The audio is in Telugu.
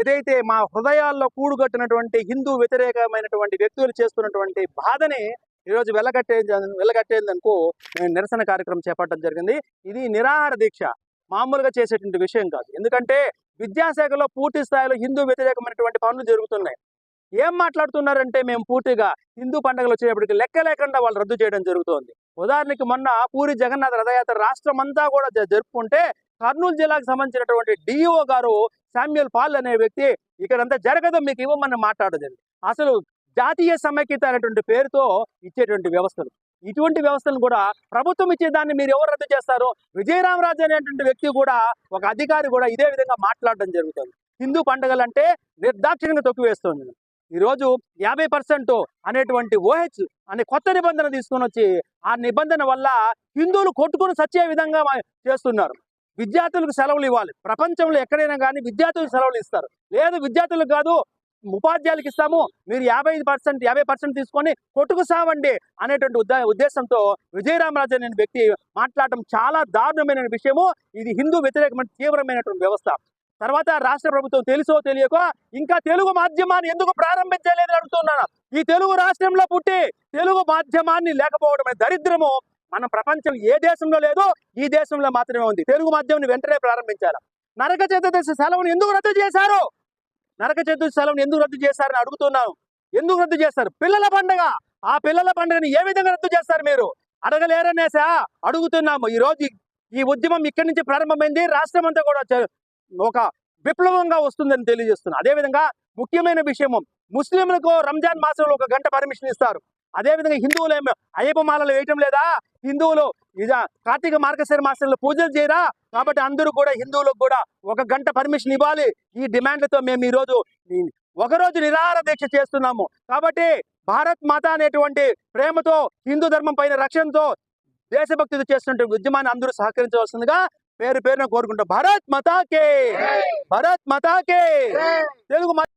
ఏదైతే మా హృదయాల్లో కూడుగట్టినటువంటి హిందూ వ్యతిరేకమైనటువంటి వ్యక్తులు చేస్తున్నటువంటి బాధని ఈరోజు వెళ్ళగట్టే వెళ్ళగట్టేందుకు నేను నిరసన కార్యక్రమం చేపట్టడం జరిగింది. ఇది నిరాహార దీక్ష. మామూలుగా చేసేటువంటి విషయం కాదు. ఎందుకంటే విద్యాశాఖలో పూర్తి స్థాయిలో హిందూ వ్యతిరేకమైనటువంటి పనులు జరుగుతున్నాయి. ఏం మాట్లాడుతున్నారంటే మేము పూర్తిగా హిందూ పండుగలు వచ్చేటప్పటికి లెక్క లేకుండా వాళ్ళు రద్దు చేయడం జరుగుతోంది. ఉదాహరణకి మొన్న పూరి జగన్నాథ రథయాత్ర రాష్ట్రం అంతా కూడా జరుపుకుంటే కర్నూలు జిల్లాకు సంబంధించినటువంటి డిఓ గారు శామ్యుల్ పాల్ అనే వ్యక్తి ఇక్కడంతా జరగదు మీకు ఇవ్వమని మాట్లాడదండి. అసలు జాతీయ సమైక్యత అనేటువంటి పేరుతో ఇచ్చేటువంటి వ్యవస్థలు. ఇటువంటి వ్యవస్థను కూడా ప్రభుత్వం ఇచ్చే దాన్ని మీరు ఎవరు రద్దు చేస్తారు? విజయరామరాజు అనేటువంటి వ్యక్తి కూడా ఒక అధికారి కూడా ఇదే విధంగా మాట్లాడడం జరుగుతుంది. హిందూ పండుగలు అంటే నిర్దాక్షిణ్యంగా తొక్కివేస్తుంది. ఈరోజు యాభై పర్సెంట్ అనేటువంటి ఓహెచ్ అనే కొత్త నిబంధన తీసుకొని వచ్చి ఆ నిబంధన వల్ల హిందువులు కొట్టుకుని సచ్చే విధంగా చేస్తున్నారు. విద్యార్థులకు సెలవులు ఇవ్వాలి. ప్రపంచంలో ఎక్కడైనా కానీ విద్యార్థులకు సెలవులు ఇస్తారు. లేదు విద్యార్థులకు కాదు ఉపాధ్యాయులకు ఇస్తాము. మీరు యాభై ఐదు పర్సెంట్ యాభై పర్సెంట్ తీసుకొని కొట్టుకు సావండి అనేటువంటి ఉద్ద ఉద్దేశంతో విజయరామరాజు అనే వ్యక్తి మాట్లాడటం చాలా దారుణమైన విషయము. ఇది హిందూ వ్యతిరేకమైన తీవ్రమైనటువంటి వ్యవస్థ. తర్వాత రాష్ట్ర ప్రభుత్వం తెలుసో తెలియకో ఇంకా తెలుగు మాధ్యమాన్ని ఎందుకు ప్రారంభించలేదని అడుగుతున్నాను. ఈ తెలుగు రాష్ట్రంలో పుట్టి తెలుగు మాధ్యమాన్ని లేకపోవడమే దరిద్రము. మన ప్రపంచం ఏ దేశంలో లేదో ఈ దేశంలో మాత్రమే ఉంది. తెలుగు మాధ్యమం వెంటనే ప్రారంభించాలి? నరక చతుర్దశి సెలవును ఎందుకు రద్దు చేశారు? నరక చతుర్దశి సెలవును ఎందుకు రద్దు చేశారని అడుగుతున్నాను. ఎందుకు రద్దు చేస్తారు? పిల్లల పండుగ! ఆ పిల్లల పండుగని ఏ విధంగా రద్దు చేస్తారు మీరు? అడగలేరనేసా? అడుగుతున్నాము. ఈ రోజు ఈ- ఉద్యమం ఇక్కడి నుంచి ప్రారంభమైంది. రాష్ట్రం అంతా కూడా ఒక విప్లవంగా వస్తుందని తెలియజేస్తున్నాను అదేవిధంగా ముఖ్యమైన విషయము ముస్లింలకు రంజాన్ మాసంలో ఒక గంట పర్మిషన్ ఇస్తారు. అదేవిధంగా హిందువులు ఏమి అయ్యప్ప మాలలు వేయటం లేదా? హిందువులు ఇద కార్తీక మార్గశిర మాసంలో పూజలు చేయరా? కాబట్టి అందరూ కూడా హిందువులకు కూడా ఒక గంట పర్మిషన్ ఇవ్వాలి. ఈ డిమాండ్లతో మేము ఈరోజు ఒకరోజు నిరాహార దీక్ష చేస్తున్నాము. కాబట్టి భారత్ మాత అనేటువంటి ప్రేమతో హిందూ ధర్మం పైన రక్షణతో దేశభక్తితో చేస్తున్న ఉద్యమాన్ని అందరూ సహకరించవలసిందిగా పేరు పేరున కోరుకుంటాం భారత్ మతాకే! భారత్ మతాకే! తెలుగు